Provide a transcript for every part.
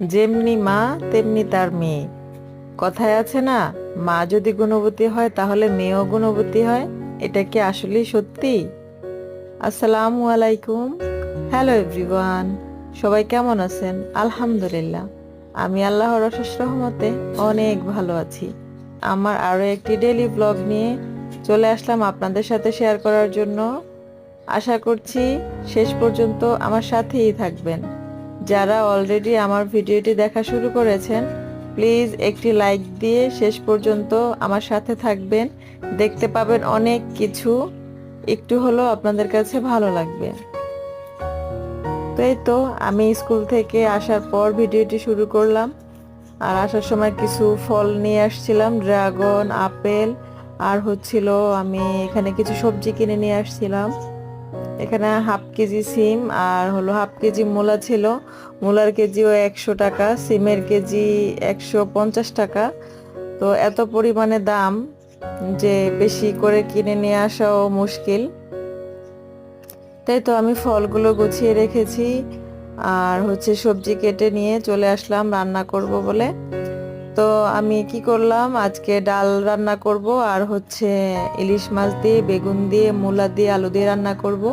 যেমনি মা, তেমনি তার মেয়ে। কথায় আছে না, মা যদি গুণবতী হয়, তাহলে মেয়েও গুণবতী হয়। এটা কি আসলেই সত্যি? আসসালামু আলাইকুম। হ্যালো এভরিওয়ান, সবাই কেমন আছেন? আলহামদুলিল্লাহ। আমি আল্লাহর অশেষ রহমতে অনেক ভালো আছি। আমার আরও একটি ডেলি ব্লগ নিয়ে চলে আসলাম আপনাদের সাথে শেয়ার করার জন্য। আশা করছি শেষ পর্যন্ত আমার সাথেই থাকবেন। যারা অলরেডি আমার ভিডিওটি দেখা শুরু করেছেন প্লিজ একটি লাইক দিয়ে শেষ পর্যন্ত আমার সাথে থাকবেন। দেখতে পাবেন অনেক কিছু। একটু হলেও আপনাদের কাছে ভালো লাগবে। তো এই তো, আমি স্কুল থেকে আসার পর ভিডিওটি শুরু করলাম। আর আসার সময় কিছু ফল নিয়ে আসছিলাম ড্রাগন আপেল, আর হচ্ছিল আমি এখানে কিছু সবজি কিনে নিয়ে আসছিলাম। এখানে হাফ কেজি সিম আর হলো হাফ কেজি মূলা ছিল। মূলার কেজিও একশো টাকা, সিমের কেজি একশো পঞ্চাশ টাকা। তো এত পরিমাণে দাম যে বেশি করে কিনে নিয়ে আসাও মুশকিল। তাই তো আমি ফলগুলো গুছিয়ে রেখেছি। আর হচ্ছে সবজি কেটে নিয়ে চলে আসলাম, রান্না করব বলে। তো আমি কি করলাম? আজকে ডাল রান্না করব আর হচ্ছে ইলিশ মাছ দিয়ে, বেগুন দিয়ে, মূলা দিয়ে, আলু দিয়ে রান্না করব।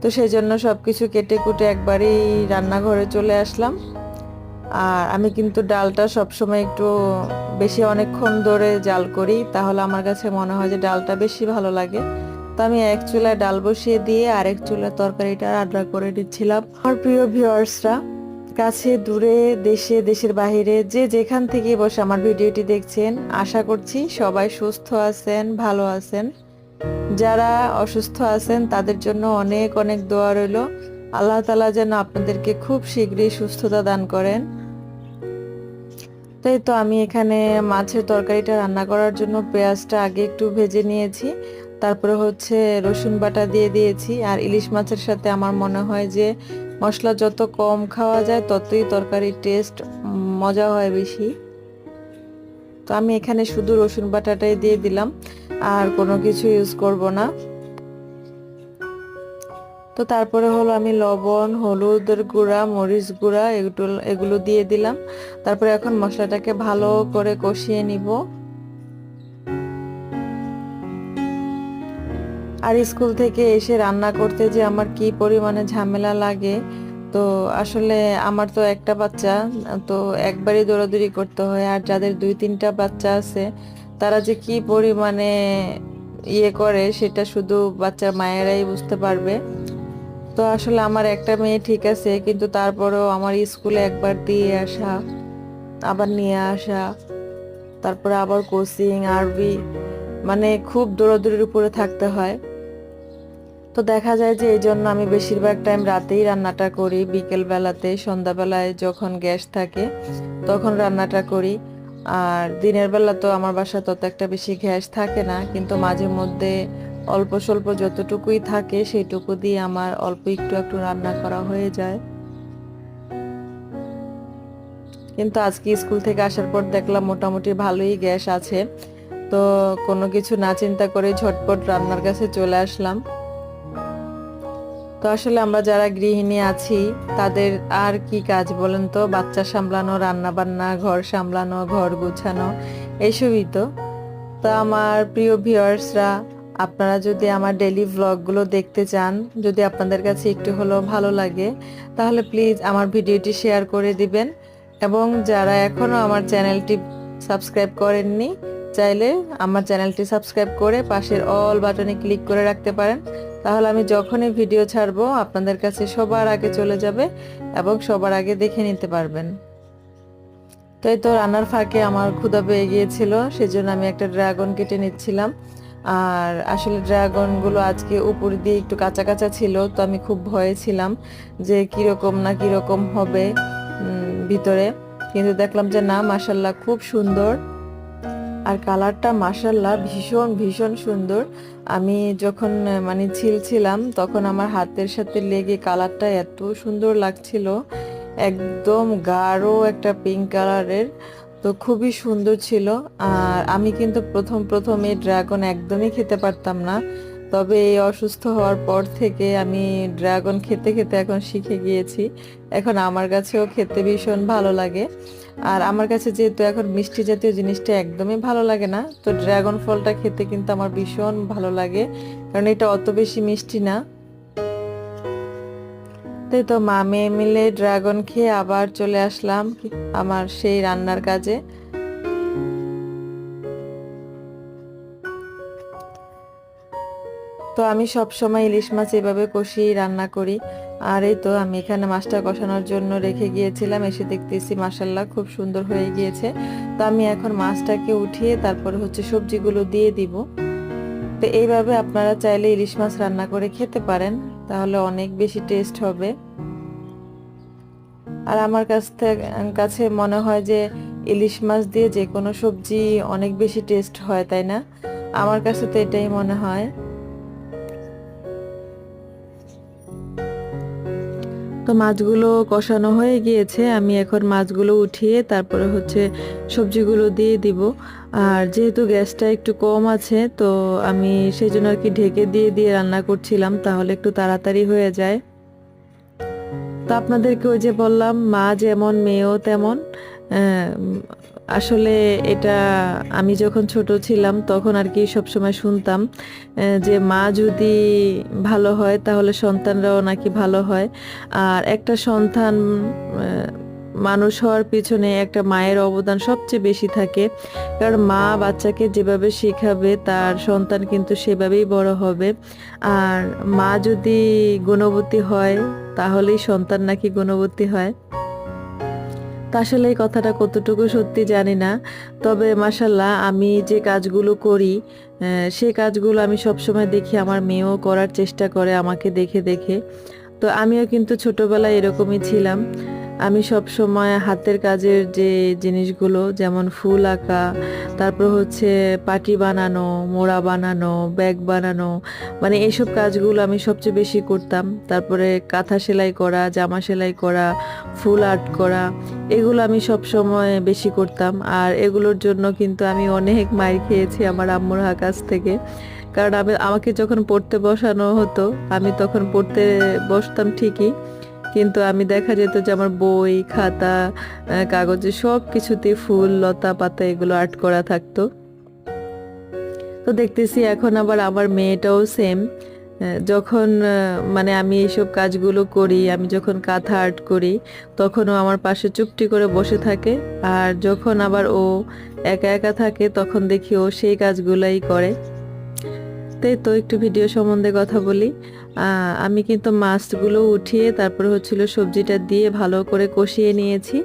তো সেই জন্য সব কিছু কেটে কুটে একবারেই রান্নাঘরে চলে আসলাম। আর আমি কিন্তু ডালটা সবসময় একটু বেশি অনেকক্ষণ ধরে জাল করি, তাহলে আমার কাছে মনে হয় যে ডালটা বেশি ভালো লাগে। তো আমি এক চুলায় ডাল বসিয়ে দিয়ে আরেক চুলায় তরকারিটা রান্না করে দিচ্ছিলাম আমার প্রিয় ভিউয়ার্সরা কাছে, দূরে, দেশে, দেশের বাইরে যে যেখান থেকে বসে আমার ভিডিওটি দেখছেন, আশা করছি সবাই সুস্থ আছেন, ভালো আছেন। যারা অসুস্থ আছেন, তাদের জন্য অনেক অনেক দোয়া রইল। আল্লাহ তালা যেন আপনাদেরকে খুব শীঘ্রই সুস্থতা দান করেন। তাই তো আমি এখানে মাছের তরকারিটা রান্না করার জন্য পেঁয়াজটা আগে একটু ভেজে নিয়েছি। তারপরে হচ্ছে রসুন বাটা দিয়ে দিয়েছি। আর ইলিশ মাছের সাথে আমার মনে হয় যে মশলা যত কম খাওয়া যায়, ততই তরকারির টেস্ট মজা হয় বেশি। তো আমি এখানে শুধু রসুন বাটাটাই দিয়ে দিলাম, আর কোনো কিছু ইউজ করব না। তো তারপরে হলো আমি লবণ, হলুদের গুঁড়া, মরিচ গুঁড়া, এগুলো এগুলো দিয়ে দিলাম। তারপরে এখন মশলাটাকে ভালো করে কষিয়ে নিব। আর স্কুল থেকে এসে রান্না করতে যে আমার কি পরিমাণে ঝামেলা লাগে, তো আসলে আমার তো একটা বাচ্চা, তো একবারই দৌড়াদৌড়ি করতে হয়। আর যাদের দুই তিনটা বাচ্চা আছে, তারা যে কি পরিমাণে ইয়ে করে সেটা শুধু বাচ্চার মায়েরাই বুঝতে পারবে। তো আসলে আমার একটা মেয়ে ঠিক আছে, কিন্তু তারপরেও আমার স্কুলে একবার দিয়ে আসা, আবার নিয়ে আসা, তারপরে আবার কোচিং আরবি মানে খুব দৌড়াদৌড়ির উপরে থাকতে হয়। তো দেখা যায় যে এই জন্য আমি বেশিরভাগ টাইম রাতেই রান্নাটা করি। বিকেল বেলাতে সন্ধ্যাবেলায় যখন গ্যাস থাকে, তখন রান্নাটা করি। আর দিনের বেলা তো আমার বাসা তত একটা বেশি গ্যাস থাকে না, কিন্তু মাঝে মধ্যে অল্প স্বল্প যতটুকুই থাকে, সেইটুকু দিয়ে আমার অল্প একটু একটু রান্না করা হয়ে যায়। কিন্তু আজকে স্কুল থেকে আসার পর দেখলাম মোটামুটি ভালোই গ্যাস আছে। তো কোনো কিছু না চিন্তা করে ঝটপট রান্নার কাছে চলে আসলাম। তো আসলে আমরা যারা গৃহিণী আছি, তাদের আর কি কাজ বলেন তো? বাচ্চা সামলানো রান্না বান্না ঘর সামলানো, ঘর গুছানো এইসবই তো। তো আমার প্রিয় ভিউয়ার্সরা, আপনারা যদি আমার ডেলি ভ্লগগুলো দেখতে চান, যদি আপনাদের কাছে একটু হলেও ভালো লাগে, তাহলে প্লিজ আমার ভিডিওটি শেয়ার করে দিবেন। এবং যারা এখনও আমার চ্যানেলটি সাবস্ক্রাইব করেননি, চাইলে আমার চ্যানেলটি সাবস্ক্রাইব করে পাশের অল বাটনে ক্লিক করে রাখতে পারেন। তাহলে আমি যখনই ভিডিও ছাড়বো, আপনাদের কাছে সবার আগে চলে যাবে এবং সবার আগে দেখে নিতে পারবেন। তো এই তো রান্নার ফাঁকে আমার ক্ষুদা পেয়ে গিয়েছিল, সেজন্য আমি একটা ড্রাগন কেটে নিচ্ছিলাম। আর আসলে ড্রাগনগুলো আজকে উপর দিয়ে একটু কাঁচা কাঁচা ছিল, তো আমি খুব ভয়ে ছিলাম যে কীরকম না কীরকম হবে ভিতরে। কিন্তু দেখলাম যে না মাসাল্লাহ খুব সুন্দর। আর কালারটা মাসাল্লাহ ভীষণ ভীষণ সুন্দর। আমি যখন মানে ছিলছিলাম তখন আমার হাতের সাথে লেগে কালারটা এত সুন্দর লাগছিল। একদম গাঢ় একটা পিঙ্ক কালারের তো খুবই সুন্দর ছিল। আর আমি কিন্তু প্রথম প্রথম এই ড্রাগন একদমই খেতে পারতাম না। তবে এই অসুস্থ হওয়ার পর থেকে আমি ড্রাগন খেতে খেতে এখন শিখে গিয়েছি। এখন আমার কাছেও খেতে ভীষণ ভালো লাগে। আর আমার কাছে যেহেতু এখন মিষ্টি জাতীয় জিনিসটা একদমই ভালো লাগে না, তো ড্রাগন ফলটা খেতে কিন্তু আমার ভীষণ ভালো লাগে, কারণ এটা অত বেশি মিষ্টি না। তাই তো মা মেয়ে মিলে ড্রাগন খেয়ে আবার চলে আসলাম আমার সেই রান্নার কাজে। তো আমি সব সময় ইলিশ মাছ এভাবে কষিয়ে রান্না করি। আর এই তো আমি এখানে মাছটা কষানোর জন্য রেখে গিয়েছিলাম, এসে দেখতেছি মাসাল্লাহ খুব সুন্দর হয়ে গিয়েছে। তো আমি এখন মাছটাকে উঠিয়ে তারপরে হচ্ছে সবজিগুলো দিয়ে দিব। তো এইভাবে আপনারা চাইলে ইলিশ মাছ রান্না করে খেতে পারেন, তাহলে অনেক বেশি টেস্ট হবে। আর আমার কাছ থেকে কাছে মনে হয় যে ইলিশ মাছ দিয়ে যে কোনো সবজি অনেক বেশি টেস্ট হয়, তাই না? আমার কাছে তো এটাই মনে হয়। তো মাছগুলো কষানো হয়ে গিয়েছে, আমি এখন মাছগুলো উঠিয়ে তারপরে হচ্ছে সবজিগুলো দিয়ে দিব। আর যেহেতু গ্যাসটা একটু কম আছে, তো আমি সেই জন্য আর কি ঢেকে দিয়ে দিয়ে রান্না করছিলাম, তাহলে একটু তাড়াতাড়ি হয়ে যায়। তো আপনাদেরকে ওই যে বললাম, মা যেমন, মেয়েও তেমন আসলে এটা আমি যখন ছোট ছিলাম তখন আর কি সবসময় শুনতাম যে মা যদি ভালো হয় তাহলে সন্তানরাও নাকি ভালো হয়। আর একটা সন্তান মানুষ হওয়ার পিছনে একটা মায়ের অবদান সবচেয়ে বেশি থাকে। কারণ মা বাচ্চাকে যেভাবে শেখাবে তার সন্তান কিন্তু সেভাবেই বড় হবে। আর মা যদি গুণবতী হয় তাহলেই সন্তান নাকি গুণবতী হয়। আসলে এই কথাটা কতটুকু সত্যি জানি না। তবে মাসাল্লাহ আমি যে কাজগুলো করি সে কাজগুলো আমি সবসময় দেখি, আমার মেয়েও করার চেষ্টা করে আমাকে দেখে দেখে। তো আমিও কিন্তু ছোটবেলায় এরকমই ছিলাম। আমি সব সময় হাতের কাজের যে জিনিসগুলো, যেমন ফুল আঁকা, তারপর হচ্ছে পাটি বানানো, মোড়া বানানো, ব্যাগ বানানো মানে এইসব কাজগুলো আমি সবচেয়ে বেশি করতাম। তারপরে কাঁথা সেলাই করা, জামা সেলাই করা, ফুল আর্ট করা, এগুলো আমি সব সময় বেশি করতাম। আর এগুলোর জন্য কিন্তু আমি অনেক মাইর খেয়েছি আমার আম্মুর কাছ থেকে। কারণ আমি, আমাকে যখন পড়তে বসানো হতো, আমি তখন পড়তে বসতাম ঠিকই। কিন্তু আমি দেখা যেত যে আমার বই, খাতা কাগজে সব কিছুতে ফুল, লতা, পাতা এগুলো আর্ট করা থাকতো। তো দেখতেছি এখন আবার আমার মেয়েটাও সেম যখন মানে আমি এইসব কাজগুলো করি, আমি যখন কাঁথা আর্ট করি, তখনও আমার পাশে চুপটি করে বসে থাকে। আর যখন আবার ও একা একা থাকে, তখন দেখি ও সেই কাজগুলাই করে। তাই তো একটু ভিডিও সম্বন্ধে কথা বলি। আমি কিন্তু মাছগুলো উঠিয়ে তারপরে হচ্ছিল সবজিটা দিয়ে ভালো করে কষিয়ে নিয়েছি।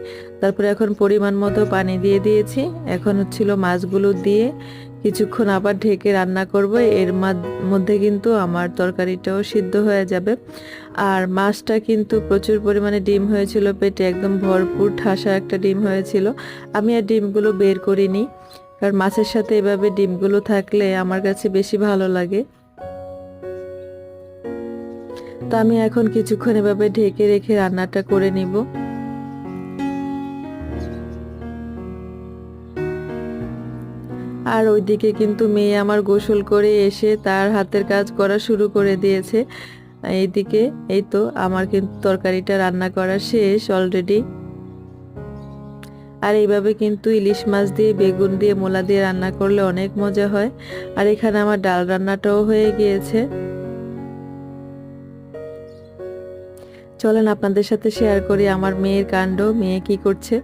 তারপরে এখন পরিমাণ মতো পানি দিয়ে দিয়েছি। এখন হচ্ছিল মাছগুলো দিয়ে কিছুক্ষণ আবার ঢেকে রান্না করব। এর মধ্যে কিন্তু আমার তরকারিটাও সিদ্ধ হয়ে যাবে। আর মাছটা কিন্তু প্রচুর পরিমাণে ডিম হয়েছিল, পেটে একদম ভরপুর ঠাসা একটা ডিম হয়েছিল। আমি আর ডিমগুলো বের করিনি। কারণ মাছের সাথে এভাবে ডিমগুলো থাকলে আমার কাছে বেশি ভালো লাগে। তো আমি এখন কিছুক্ষণ এভাবে ঢেকে রেখে রান্নাটা করে নিব। আর ওইদিকে কিন্তু মেয়ে আমার গোসল করে এসে তার হাতের কাজ করা শুরু করে দিয়েছে। এইদিকে এই তো আমার কিন্তু তরকারিটা রান্না করা শেষ অলরেডি। আর এইভাবে কিন্তু ইলিশ মাছ দিয়ে, বেগুন দিয়ে, মোলা দিয়ে রান্না করলে অনেক মজা হয়। আর এখানে আমার ডাল রান্নাটাও হয়ে গিয়েছে। চলেন আপনাদের সাথে শেয়ার করি আমার মেয়ের কাণ্ড, মেয়ে কি করছে।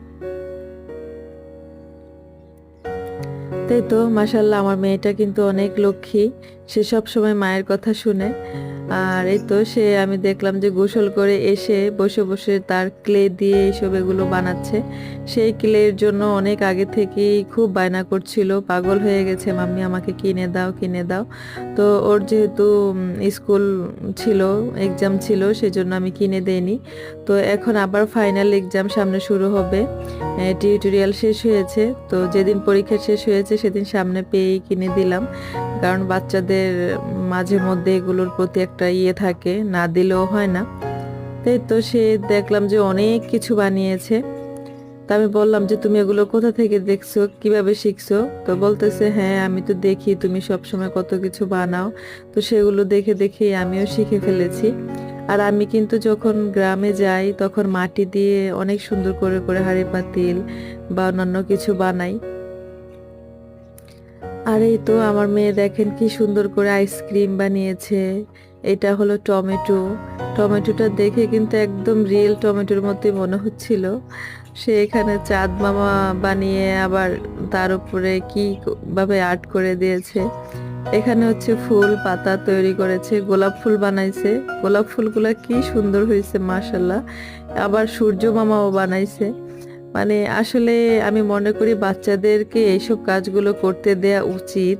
তাই তো মাসাল্লাহ আমার মেয়েটা কিন্তু অনেক লক্ষ্মী। সে সব সময় মায়ের কথা শুনে। আর এই তো সে আমি দেখলাম যে গোসল করে এসে বসে বসে তার ক্লে দিয়ে এইসব এগুলো বানাচ্ছে। সেই ক্লের জন্য অনেক আগে থেকেই খুব বায়না করছিল। পাগল হয়ে গেছে, মাম্মি, আমাকে কিনে দাও কিনে দাও। তো ওর যেহেতু স্কুল ছিল এক্সাম ছিল, সেজন্য আমি কিনে দেইনি। তো এখন আবার ফাইনাল এক্সাম সামনে শুরু হবে। টিউটোরিয়াল শেষ হয়েছে। তো যেদিন পরীক্ষা শেষ হয়েছে, সেদিন সামনে পেয়েই কিনে দিলাম। কারণ বাচ্চাদের মাঝে মধ্যে এগুলোর প্রতি একটা ইয়ে থাকে, না দিলেও হয় না। তাই তো সে দেখলাম যে অনেক কিছু বানিয়েছে। তা আমি বললাম যে, তুমি এগুলো কোথা থেকে দেখছ? কীভাবে শিখছো? তো বলতেছে হ্যাঁ আমি তো দেখি, তুমি সব সময় কত কিছু বানাও। তো সেগুলো দেখে দেখেই আমিও শিখে ফেলেছি। আর আমি কিন্তু যখন গ্রামে যাই, তখন মাটি দিয়ে অনেক সুন্দর করে করে হাড়ি পাতিল বা অন্যান্য কিছু বানাই। আর এই তো আমার মেয়ে দেখেন কি সুন্দর করে আইসক্রিম বানিয়েছে। এটা হলো টমেটো। টমেটোটা দেখে কিন্তু একদম রিয়েল টমেটোর মতোই মনে হচ্ছিল। সে এখানে চাঁদ মামা বানিয়ে আবার তার উপরে কি ভাবে আর্ট করে দিয়েছে। এখানে হচ্ছে ফুল পাতা তৈরি করেছে, গোলাপ ফুল বানাইছে। গোলাপ ফুলগুলা কি সুন্দর হয়েছে মাশাল্লাহ আবার সূর্য মামাও বানাইছে। মানে আসলে আমি মনে করি বাচ্চাদেরকে এইসব কাজগুলো করতে দেয়া উচিত।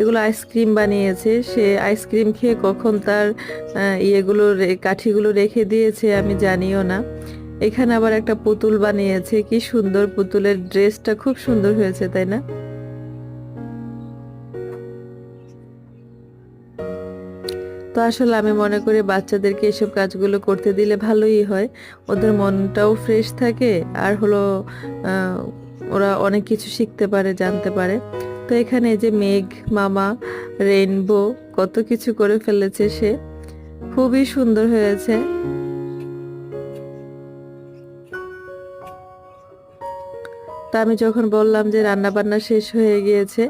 এগুলো আইসক্রিম বানিয়েছে, সে আইসক্রিম খেয়ে কখন তার ইয়েগুলো কাঠিগুলো রেখে দিয়েছে আমি জানিও না। এখানে আবার একটা পুতুল বানিয়েছে, কি সুন্দর পুতুলের ড্রেসটা খুব সুন্দর হয়েছে, তাই না? তো আসলে আমি মনে করি বাচ্চাদেরকে এসব কাজগুলো করতে দিলে ভালোই হয়। ওদের মনটাও ফ্রেশ থাকে আর হলো ওরা অনেক কিছু শিখতে পারে, জানতে পারে। তো এখানে যে মেঘ, মামা রেইনবো কত কিছু করে ফেলেছে সে। খুবই সুন্দর হয়েছে। তা আমি যখন বললাম যে রান্না বান্না শেষ হয়ে গিয়েছে,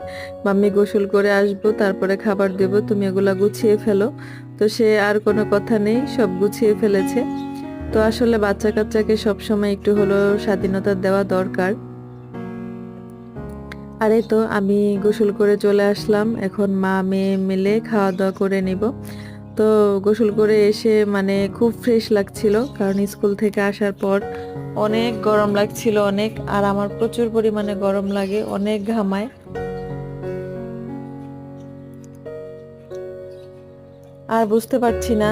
মাম্মি গোসল করে আসব, তারপরে খাবার দেব, তুমি এগুলা গুছিয়ে ফেলো। তো সে আর কোনো কথা নেই, সব গুছিয়ে ফেলেছে। তো আসলে বাচ্চা কাচ্চাকে সবসময় একটু হলো স্বাধীনতা দেওয়া দরকার। আরে তো আমি গোসল করে চলে আসলাম, এখন মা, মেয়ে মিলে খাওয়া দাওয়া করে নিব। তো গোসল করে এসে মানে খুব ফ্রেশ লাগছিল, কারণ স্কুল থেকে আসার পর অনেক গরম লাগছিল, অনেক, আর আমার প্রচুর পরিমাণে গরম লাগে, অনেক ঘামায়। আর বুঝতে পারছি না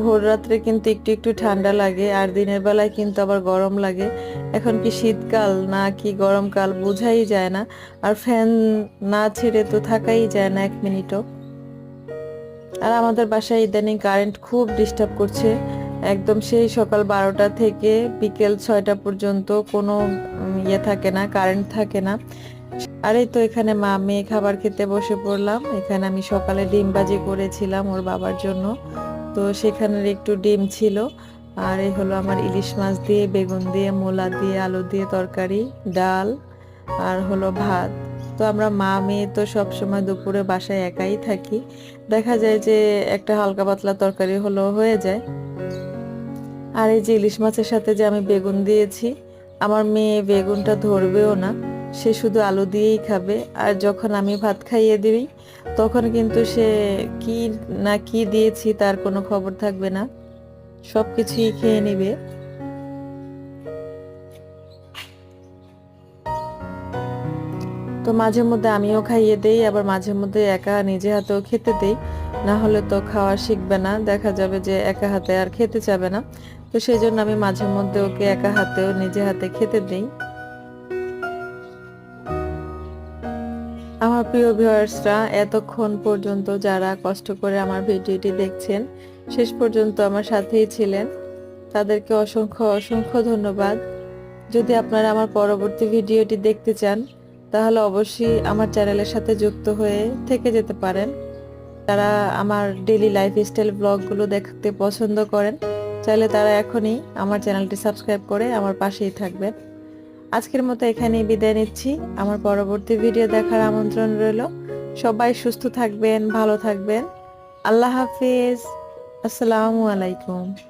ভোর রাত্রে কিন্তু একটু একটু ঠান্ডা লাগে, আর দিনের বেলায় কিন্তু আবার গরম লাগে। এখন কি শীতকাল না কি গরমকাল বোঝাই যায় না, আর ফ্যান না ছেড়ে তো থাকাই যায় না এক মিনিটও। আর আমাদের বাসায় ইদানিং কারেন্ট খুব ডিস্টার্ব করছে। একদম সেই সকাল বারোটা থেকে বিকেল ছয়টা পর্যন্ত কোনো ইয়ে থাকে না, কারেন্ট থাকে না। আর এই তো এখানে মা, মেয়ে খাবার খেতে বসে পড়লাম। এখানে আমি সকালে ডিম বাজি করেছিলাম ওর বাবার জন্য। তো সেখানের একটু ডিম ছিল। আর এই হলো আমার ইলিশ মাছ দিয়ে, বেগুন দিয়ে, মূলা দিয়ে, আলু দিয়ে তরকারি, ডাল আর হলো ভাত। তো আমরা মা, মেয়ে তো সব সময় দুপুরে বাসায় একাই থাকি। দেখা যায় যে একটা হালকা পাতলা তরকারি হলো হয়ে যায়। আর এই যে ইলিশ মাছের সাথে যে আমি বেগুন দিয়েছি, আমার মেয়ে বেগুনটা ধরবেও না, সে শুধু আলু দিয়েই খাবে। আর যখন আমি ভাত খাইয়ে দিবি তখন কিন্তু সে কি না কি দিয়েছি তার কোনো খবর থাকবে না। সব কিছুই খেয়ে নিবে। তো মাঝে মধ্যে আমিও খাইয়ে দেই, আবার মাঝে মধ্যে একা নিজে হাতেও খেতে দেই। না হলে তো খাওয়া শিখবে না, দেখা যাবে যে একা হাতে আর খেতে চাবে না। তো সেই জন্য আমি মাঝে মধ্যে ওকে একা হাতেও নিজে হাতে খেতে দেই। আমার প্রিয় ভিউয়ার্সরা, এতক্ষণ পর্যন্ত যারা কষ্ট করে আমার ভিডিওটি দেখছেন, শেষ পর্যন্ত আমার সাথেই ছিলেন। তাদেরকে অসংখ্য অসংখ্য ধন্যবাদ। যদি আপনারা আমার পরবর্তী ভিডিওটি দেখতে চান তাহলে অবশ্যই আমার চ্যানেলের সাথে যুক্ত হয়ে থেকে যেতে পারেন। তারা আমার ডেইলি লাইফস্টাইল ব্লগগুলো দেখতে পছন্দ করেন। চাইলে তারা এখনই আমার চ্যানেলটি সাবস্ক্রাইব করে আমার পাশেই থাকবেন। আজকের মতো এখানেই বিদায় নিচ্ছি। আমার পরবর্তী ভিডিও দেখার আমন্ত্রণ রইল। সবাই সুস্থ থাকবেন, ভালো থাকবেন। আল্লাহ হাফিজ। আসসালামু আলাইকুম।